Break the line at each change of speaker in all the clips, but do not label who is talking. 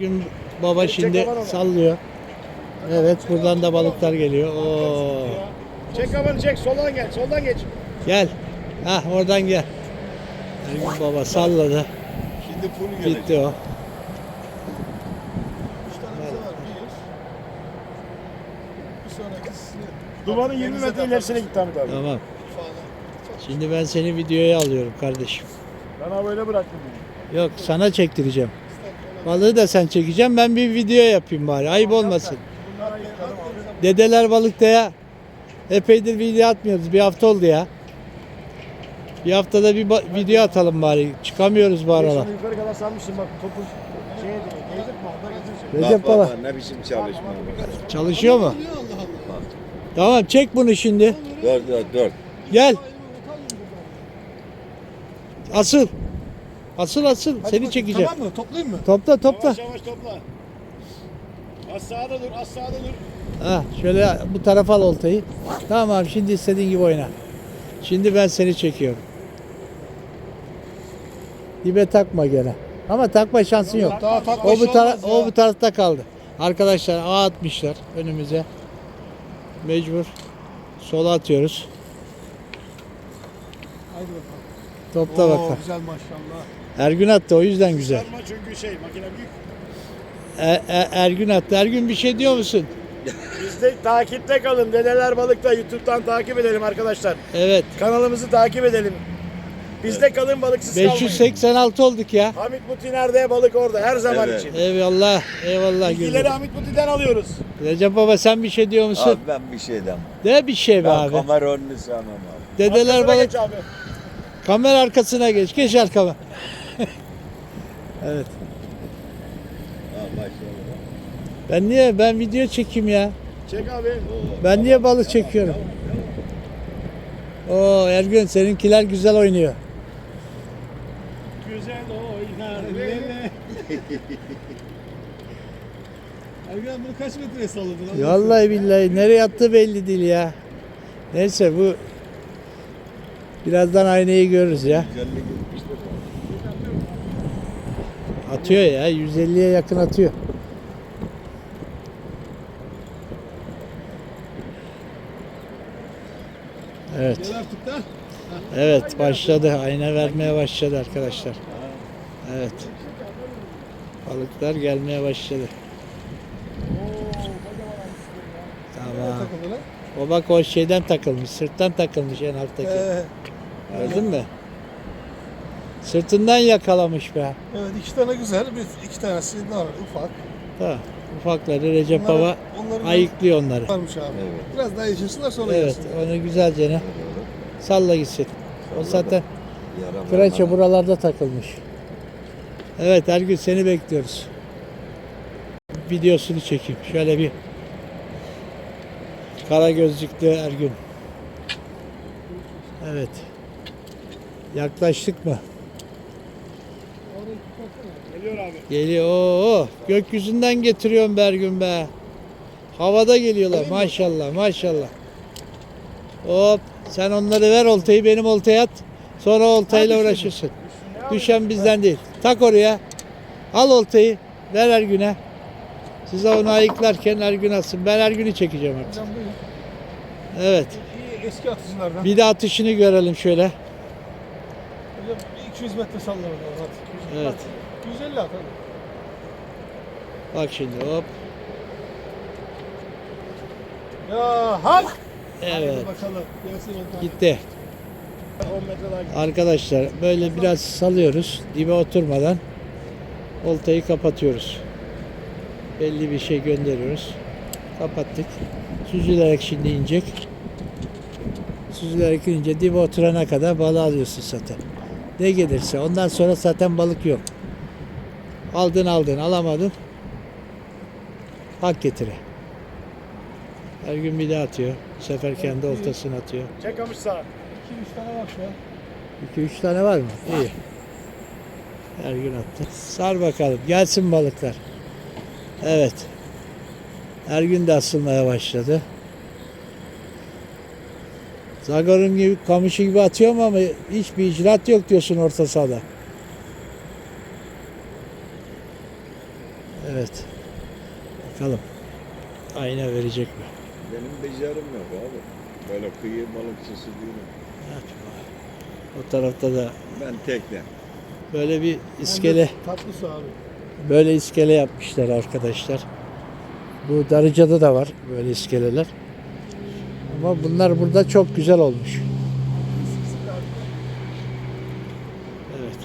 Gün baba şimdi sallıyor. Evet buradan da balıklar geliyor. Oo.
Çek kafanı çek soldan gel soldan geç.
Gel. Ha oradan gel. Ergün baba salladı.
Şimdi full gelecek.
Gitti o.
Dumanın 20 metre ilerisine gitti Hamit abi.
Tamam. Şimdi ben seni videoya alıyorum kardeşim.
Ben böyle bıraktım.
Yok sana çektireceğim. Balığı da sen çekeceğim. Ben bir video yapayım bari. Ayıp olmasın. Dedeler balıkta ya. Epeydir video atmıyoruz. Bir hafta oldu ya. Bir haftada bir ba- video atalım bari. Çıkamıyoruz bu aralar.
Yukarı kadar salmışsın bak topu şeye de gezdik mi? Orada gezdik.
Recep baba
ne biçim çalışma.
çalışıyor mu? Tamam çek bunu şimdi.
Dört dört dört.
Gel. Asıl. Asıl asıl. Seni çekeceğim.
Tamam mı? Toplayayım mı?
Topla topla.
Yavaş yavaş topla. Az sağda dur az sağda dur.
Ha, şöyle bu tarafa al oltayı. Tamam abi şimdi istediğin gibi oyna. Şimdi ben seni çekiyorum. Dibe takma gene. Ama takma şansın yok.
Daha takma
O bu, tara o bu tarafta kaldı. Arkadaşlar ağ atmışlar önümüze. Mecbur. Sola atıyoruz.
Haydi bakalım.
Topla
Oo,
bakalım.
Güzel maşallah.
Ergün attı o yüzden güzel.
Sarma çünkü şey makine büyük.
E- E- Ergün attı. Ergün bir şey diyor musun?
Biz de takipte kalın. Dedeler Balık'ta YouTube'dan takip edelim arkadaşlar.
Evet.
Kanalımızı takip edelim. Bizde kalın balıksız kalmayın.
586 olduk ya.
Hamit Muti nerede? Balık orada her zaman
Evet.
için.
Eyvallah. Eyvallah.
Bilgileri. Hamit Muti'den alıyoruz.
Recep baba sen bir şey diyor musun?
Abi ben bir şey demem.
De bir şey be
Ben
abi.
kamera önünü sevmem abi.
Dedeler
Arkasına
balık.
geç abi.
Kamera arkasına geç. Geç arkama. Evet. Ben niye ben video çekeyim ya?
Çek abi.
Ben niye balık çekiyorum? Oo Ergün seninkiler güzel oynuyor.
Güzel oynar.
Ergen bunu kaç metreye salladın? Allah
Vallahi billahi nereye attı belli değil ya. Neyse bu birazdan aynayı görürüz ya.
Güzellik gitmiştir.
Atıyor ya 150'ye yakın atıyor. Evet. Evet başladı. Ayna vermeye başladı arkadaşlar. Evet. Balıklar gelmeye başladı. Tamam. O bak o şeyden takılmış. Sırttan takılmış en alttaki.
Ee,
Gördün mü? Sırtından yakalamış be.
evet iki tane güzel. Bir, iki tanesi normal ufak.
Ha, ufakları Recep
Onları-
Baba
onları
ayıklıyor onları.
varmış abi.
Evet.
Biraz daha yaşasınlar sonra
Evet
gelsinler.
onu güzelce ne? Salla gitsin. O zaten. Kreçe buralarda takılmış. Evet Ergün seni bekliyoruz. Videosunu çekeyim. Şöyle bir kara gözlüklü Ergün. Evet. Yaklaştık mı?
Geliyor
gökyüzünden getiriyorum be Ergün be. Havada geliyorlar maşallah maşallah. Hop sen onları ver oltayı benim oltaya at. Sonra oltayla uğraşırsın. Düşen bizden değil. Tak oraya. Al oltayı. Ver Ergün'e. Size onu ayıklarken Ergün atsın. Ben Ergün'ü çekeceğim artık. Evet.
Eski atıcılardan.
Bir de atışını görelim şöyle.
Hocam bir 200 metre at.
Evet.
At. 150 at.
Bak şimdi hop.
Ya hak.
Evet.
Hadi bakalım. Gelsin.
Gitti.
10 metre daha.
Arkadaşlar böyle biraz salıyoruz. Dibe oturmadan oltayı kapatıyoruz. Belli bir şey gönderiyoruz. Kapattık. Süzülerek şimdi inecek. Süzülerek inince dibe oturana kadar balığı alıyorsun zaten. Ne gelirse. Ondan sonra zaten balık yok. Aldın aldın alamadın. Hak getire. Her gün bir daha atıyor. Bu sefer kendi oltasını atıyor.
Çek kamış sağa.
2-3 tane var şu an.
2-3 tane var mı? İyi. Her gün attı. Sar bakalım. Gelsin balıklar. Evet. Her gün de asılmaya başladı. Zagor'un gibi, kamışı gibi atıyorum ama hiçbir icraat yok diyorsun orta sahada. Evet. Bakalım. Ayna verecek mi?
Benim becerim yok abi. Böyle kıyı balıkçısı değilim.
Evet. O tarafta da
Ben tekne.
böyle bir iskele
Tatlısı abi.
böyle iskele yapmışlar arkadaşlar. Bu Darıca'da da var böyle iskeleler. Ama bunlar burada çok güzel olmuş. Evet.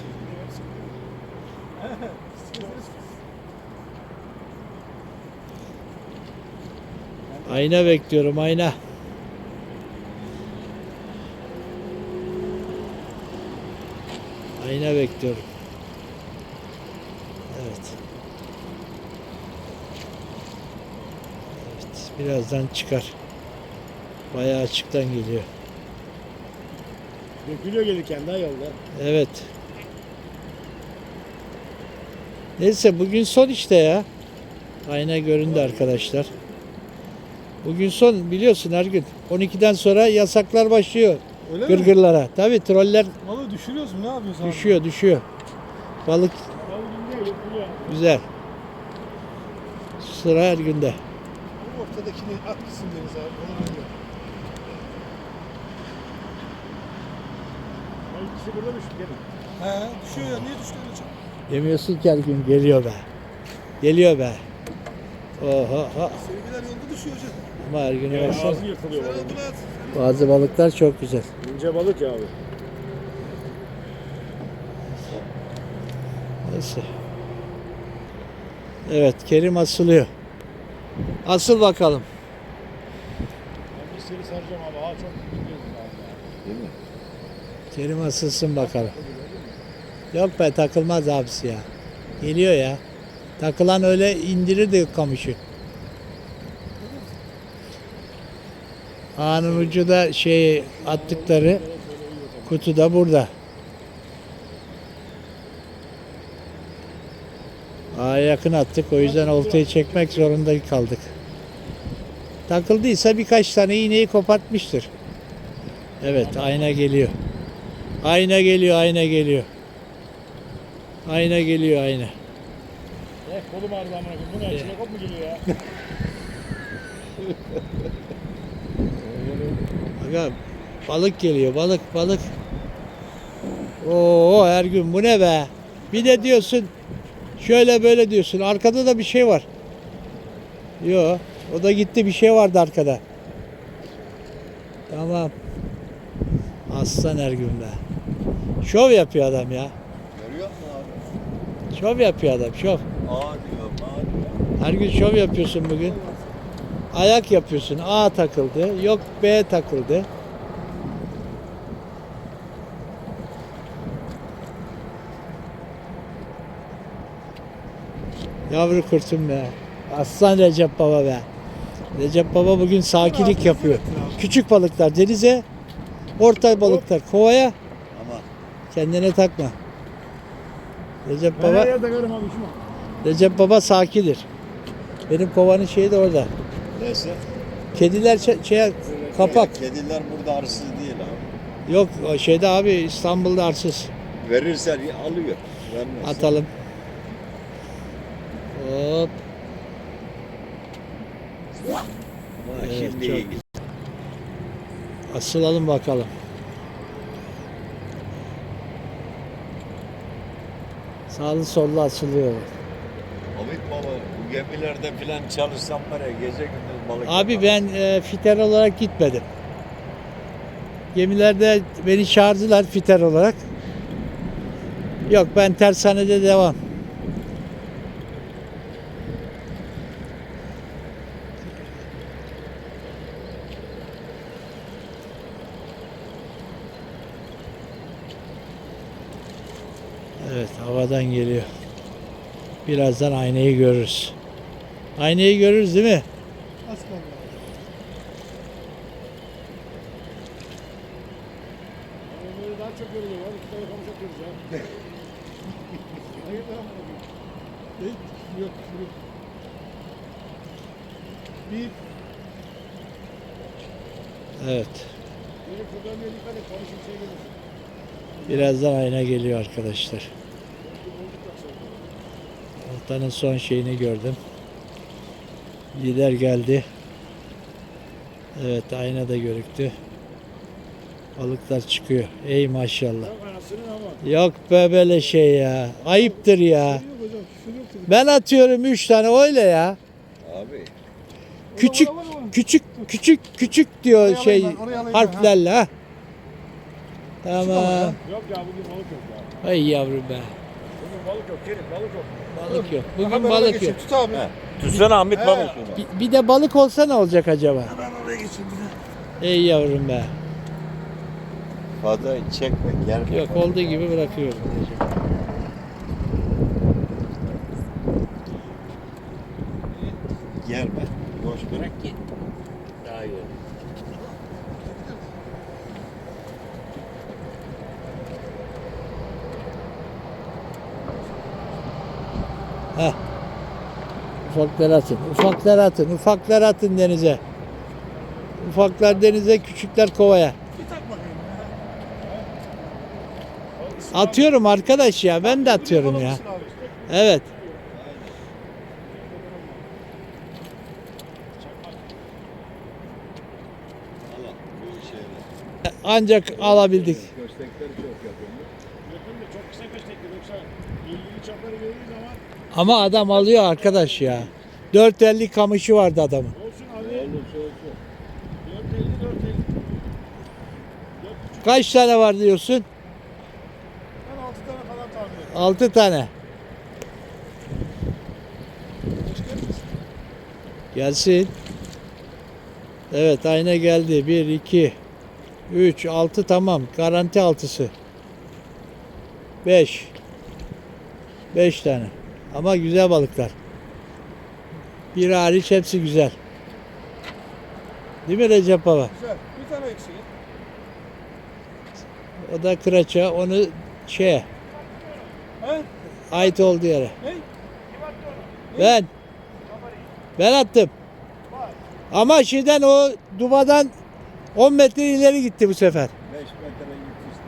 Ayna bekliyorum ayna. Ayna bekliyorum. Evet. Evet, birazdan çıkar. Bayağı açıktan geliyor.
Dökülüyor gelirken daha yolda.
Evet. Neyse bugün son işte ya. Ayna göründü arkadaşlar. Bugün son biliyorsun her gün. 12'den sonra yasaklar başlıyor.
Öyle mi?
Gırgırlara. Tabii troller
Balığı düşürüyoruz mu? Ne yapıyoruz abi?
düşüyor düşüyor. Balık güzel. Sıra her günde.
Bu ortadakini at gitsin denize abi. Onu öyle.
İkisi burada şu gelin?
He düşüyor ya. Niye düştü öyle çok?
Yemiyorsun ki her gün geliyor be. Geliyor be. Oho ho.
Sevgiler yolda düşüyor hocam.
Ama her güne
Yani
baksana.
yırtılıyor balığın.
Bazı balıklar çok güzel.
İnce balık ya abi.
Neyse. Evet Kerim asılıyor. Asıl bakalım.
Ben bir seni saracağım abi. Ha çok gidiyoruz abi.
Değil mi?
Kerim asılsın bakalım. Yok be takılmaz abisi ya. Geliyor ya. Takılan öyle indirir de kamışı. Ağının ucu da şey attıkları kutu da burada. Ağa yakın attık o yüzden oltayı çekmek zorunda kaldık. Takıldıysa birkaç tane iğneyi kopartmıştır. Evet ayna geliyor. Ayna geliyor ayna geliyor. Ayna geliyor ayna.
Eh kolum ağrıdı amına koyayım. Bu ne? İçine kop mu geliyor ya?
Aga balık geliyor balık balık. Oo her gün bu ne be? Bir de diyorsun şöyle böyle diyorsun. Arkada da bir şey var. Yo o da gitti bir şey vardı arkada. Tamam. Aslan her gün be. Şov yapıyor adam ya.
Görüyor musun abi?
Şov yapıyor adam şov.
A diyor, A diyor.
Her gün şov yapıyorsun bugün. Ayak yapıyorsun. A takıldı. Yok B takıldı. Yavru kurtum be. Aslan Recep Baba be. Recep Baba bugün sakinlik yapıyor. Küçük balıklar denize, orta balıklar kovaya.
Ama
Kendine takma. Recep Baba. Recep Baba sakidir. Benim kovanın şeyi de orada.
Neyse.
Kediler şey, kapak.
Kediler burada arsız değil abi.
Yok o şeyde abi İstanbul'da arsız.
Verirsen alıyor. Vermezsen.
Atalım. Hop.
Ama
Evet,
şimdi
çok
iyi.
Asılalım bakalım. Sağlı sollu asılıyor.
Hamit baba bu gemilerde filan çalışsam var ya gece gündüz balık
Abi ben e, fiter olarak gitmedim. Gemilerde beni çağırdılar fiter olarak. Yok ben tersanede devam. Evet havadan geliyor. Birazdan aynayı görürüz. Aynayı görürüz değil mi?
Az kaldı abi.
Böyle daha çok yoruluyor abi. İki tane kamışak göreceğim. Hayır daha mı?
Yok. Yok. Bir
Evet.
Benim kullanmaya dikkat et. Kamışın şey gelir.
Birazdan ayna geliyor arkadaşlar. Oltanın son şeyini gördüm. Lider geldi. Evet ayna da görüktü. Balıklar çıkıyor. Ey maşallah.
Yok
be böyle şey ya. Ayıptır ya. Ben atıyorum 3 tane öyle ya.
Abi
Küçük küçük küçük küçük diyor
Oraya
şey
alayım ben, oraya alayım ben,
harflerle ha. Tamam.
Yok ya bugün balık yok ya.
Ay yavrum be.
Bugün balık yok. Kerim balık yok.
Balık yok.
Aha,
Bugün
ben oraya
balık
geçeyim.
yok.
Tut abi.
He. Tutsana Ahmet
He.
şunu.
Bir, bir de balık olsa ne olacak acaba?
Ben oraya geçeyim bir de.
Ey yavrum be.
Fazla çekme gelme.
Yok olduğu gibi bırakıyorum. diyeceğim.
Gelme. Boş bırak git. Daha iyi olur.
Heh. Ufaklar atın. Ufaklar atın. Ufaklar atın denize. Ufaklar denize, küçükler kovaya.
Bir tak bakayım.
Atıyorum arkadaş ya. Ben de atıyorum ya. Evet. Ancak alabildik.
Köstekleri çok yapıyor.
Gördün mü? Çok kısa köstekli. Yoksa ilgili çapları veririz ama
Ama adam alıyor arkadaş ya. 450 kamışı vardı adamın.
olsun abi.
Olursa olsun.
450 450.
Kaç tane var diyorsun?
Ben 6 tane falan tahmin ediyorum.
6 tane. Gelsin. Evet ayna geldi. 1, 2, 3, 6 tamam. Garanti altısı. 5. 5 tane. Ama güzel balıklar. Bir hariç hepsi güzel. Değil mi Recep Baba?
Güzel. Bir tane eksik.
O da kıraça. Onu şeye
He?
ait olduğu yere.
Ne?
Ben. Ben attım. Ama şeyden o dubadan 10 metre ileri gitti bu sefer.
5 metre gitmişti.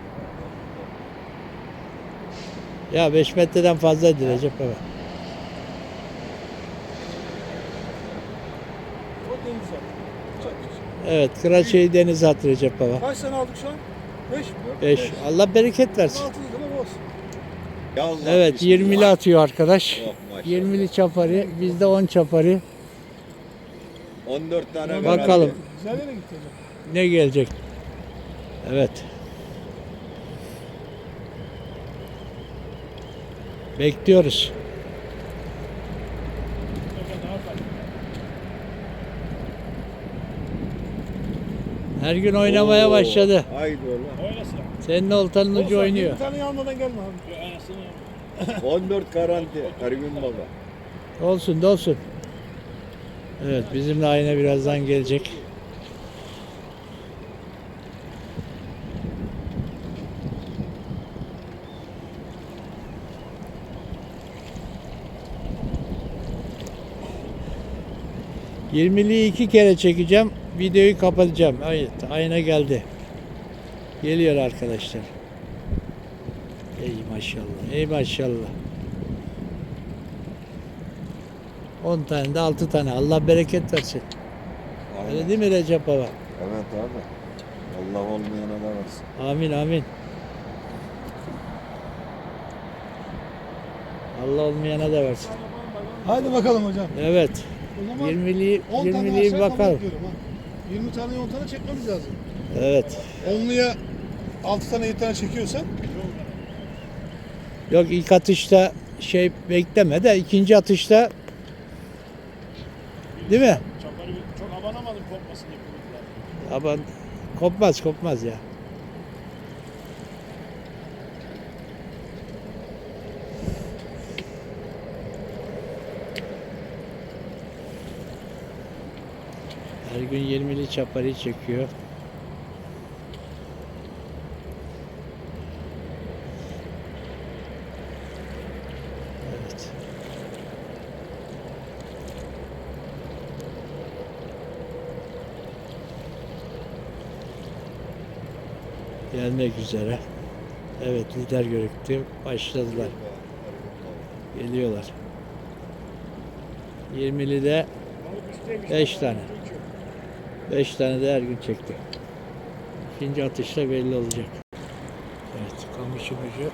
Ya 5 metreden fazlaydı Recep Baba.
O deniz abi. Çok güzel.
Evet kıraçayı denize at Recep Baba.
Kaç tane aldık şu an? 5 mi?
5. Allah bereket versin.
6 lira olsun.
Ya Allah
Evet
bismillah.
20'li atıyor arkadaş.
Oh, maşallah.
20'li çaparı. Bizde 10 çaparı.
14 tane
Bakalım.
garanti.
Güzel yere gitti.
Ne gelecek? Evet. Bekliyoruz. Her gün oynamaya
Oo,
başladı.
Haydi oğlum.
Oynasın.
Senin oltanın ucu oynuyor.
Bir tane almadan gelme abi.
Ya anasını.
14 garanti. Ergün baba.
Olsun da olsun. Evet bizimle ayna birazdan gelecek. Yirmiliği iki kere çekeceğim. Videoyu kapatacağım. Evet, ayna geldi. Geliyor arkadaşlar. Ey maşallah. Ey maşallah. 10 tane de 6 tane. Allah bereket versin. Öyle değil mi Recep Baba?
Evet abi. Allah olmayana da versin.
Amin amin. Allah olmayana da versin.
Hadi bakalım hocam.
Evet.
O zaman
20'liği
10 tane
20'liği
aşağı kabul
bakalım.
ediyorum. 20 tane 10 tane çekmemiz lazım.
Evet.
10'luya 6 tane 7 tane çekiyorsan
Yok ilk atışta şey bekleme de ikinci atışta değil mi?
Çaparı çok abanamadım kopmasın diye.
Ama kopmaz kopmaz ya. Her gün 20'li çaparı çekiyor. Evet. Gelmek üzere. Evet lider görüktü. Başladılar. Geliyorlar. 20'li de
Balık üstteymiş.
Beş tane.
Çünkü.
5 tane de her gün çekti. İkinci atışta belli olacak. Evet, kamışın ucu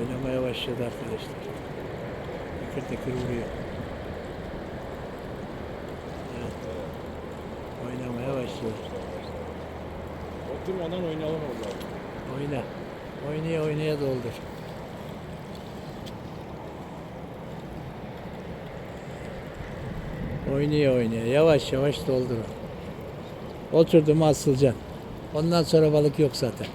oynamaya başladı arkadaşlar. Tıkır tıkır vuruyor. Evet. Oynamaya başladı.
Oturmadan oynayalım orada.
Oyna. Oynaya oynaya doldur. Oynaya oynaya. Yavaş yavaş doldur. Oturdu mu asılacaksın. Ondan sonra balık yok zaten.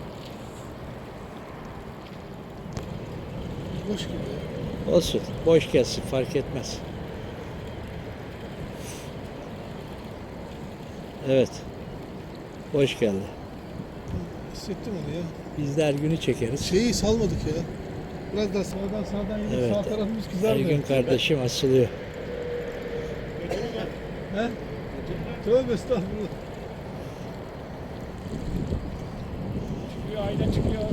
Boş gibi.
Olsun. Boş gelsin fark etmez. Evet. Boş geldi.
Hissettim onu ya.
Biz de her günü çekeriz.
Şeyi salmadık ya. Biraz daha sağdan sağdan yürü.
Evet.
Sağ tarafımız
Her
kızarmıyor.
gün kardeşim asılıyor.
He? Tövbe estağfurullah.
Ayna çıkıyor.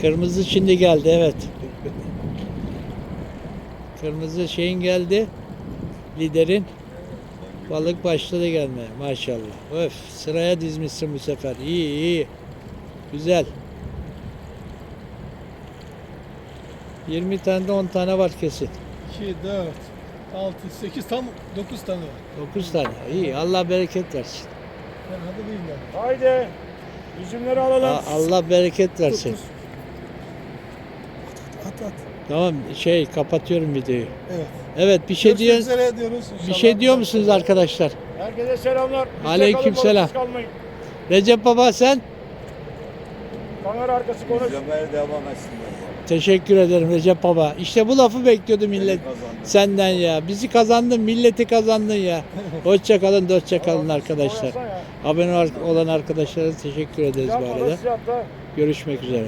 Kırmızı şimdi geldi evet. Kırmızı şeyin geldi. Liderin. Balık başladı gelmeye maşallah. Öf sıraya dizmişsin bu sefer. İyi iyi. Güzel. 20 tane de 10 tane var kesin.
2, 4, 6, 8 tam 9 tane var.
9 tane. İyi. Allah bereket versin.
Fena da değil yani.
Haydi. Üzümleri alalım.
A- Allah bereket versin.
At at.
Tamam şey kapatıyorum videoyu.
Evet.
Evet bir şey diyor. Bir şey diyor musunuz arkadaşlar?
Herkese selamlar.
Aleyküm selam. Recep Baba sen?
Kamera arkası konuş.
İzlemeye devam etsinler.
Teşekkür ederim Recep Baba. İşte bu lafı bekliyordu millet senden ya. Bizi kazandın, milleti kazandın ya. Hoşça kalın, dostça kalın arkadaşlar. Abone olan arkadaşlara teşekkür ederiz bu arada. Görüşmek üzere.